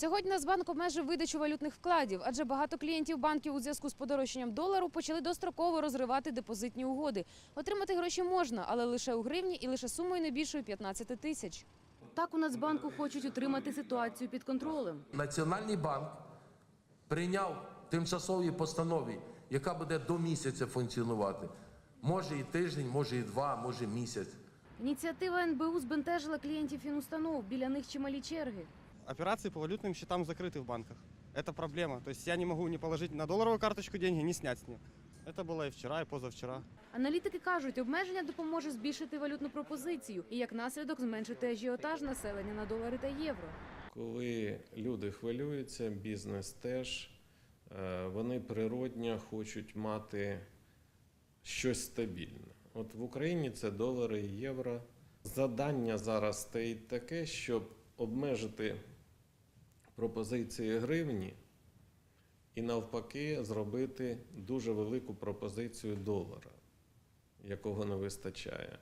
Сьогодні Нацбанк обмежив видачу валютних вкладів, адже багато клієнтів банків у зв'язку з подорожчанням долару почали достроково розривати депозитні угоди. Отримати гроші можна, але лише у гривні і лише сумою не більшою 15 тисяч. Так у Нацбанку хочуть утримати ситуацію під контролем. Національний банк прийняв тимчасові постанові, яка буде до місяця функціонувати. Може і тиждень, може і два, може місяць. Ініціатива НБУ збентежила клієнтів фінустанов. Біля них чималі черги. Операции по валютным счетам закрыты в банках. Это проблема. То есть я не могу не положить на долларовую карточку деньги, не снять с нее. Это было и вчера, и позавчера. Аналітики кажуть, обмеження допоможе збільшити валютну пропозицію і як наслідок зменшити ажіотаж населення на долари та євро. Коли люди хвилюються, бізнес теж, е, вони природньо хочуть мати щось стабільне. От в Україні це долари і євро. Задання зараз стоїть таке, щоб обмежити пропозиції гривні і навпаки зробити дуже велику пропозицію долара, якого не вистачає.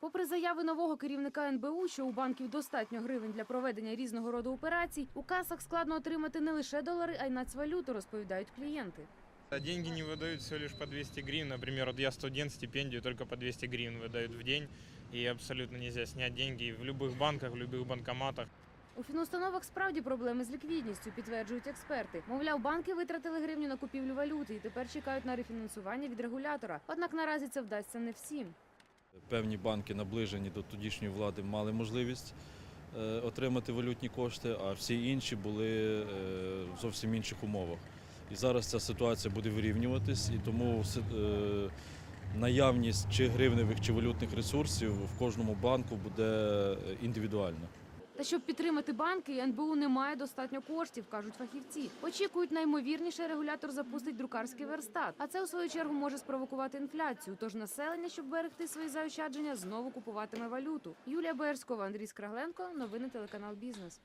Попри заяви нового керівника НБУ, що у банків достатньо гривень для проведення різного роду операцій, у касах складно отримати не лише долари, а й нацвалюту, розповідають клієнти. А Деньги не выдают всего лишь по 200 гривен. Например, вот я студент, стипендию только по 200 гривен выдают в день. И абсолютно нельзя снять деньги в любых банках, в любых банкоматах. У фінустановах справді проблеми з ліквідністю, підтверджують експерти. Мовляв, банки витратили гривню на купівлю валюти і тепер чекають на рефінансування від регулятора. Однак наразі це вдасться не всім. Певні банки, наближені до тодішньої влади, мали можливість е, отримати валютні кошти, а всі інші були е, в зовсім інших умовах. І зараз ця ситуація буде вирівнюватись, і тому е, наявність чи гривневих, чи валютних ресурсів в кожному банку буде індивідуальна. Та щоб підтримати банки, НБУ не має достатньо коштів, кажуть фахівці. Очікують наймовірніше, регулятор запустить друкарський верстат. А це у свою чергу може спровокувати інфляцію. Тож населення, щоб берегти свої заощадження, знову купуватиме валюту. Юлія Берськова, Андрій Скрагленко. Новини телеканал Бізнес.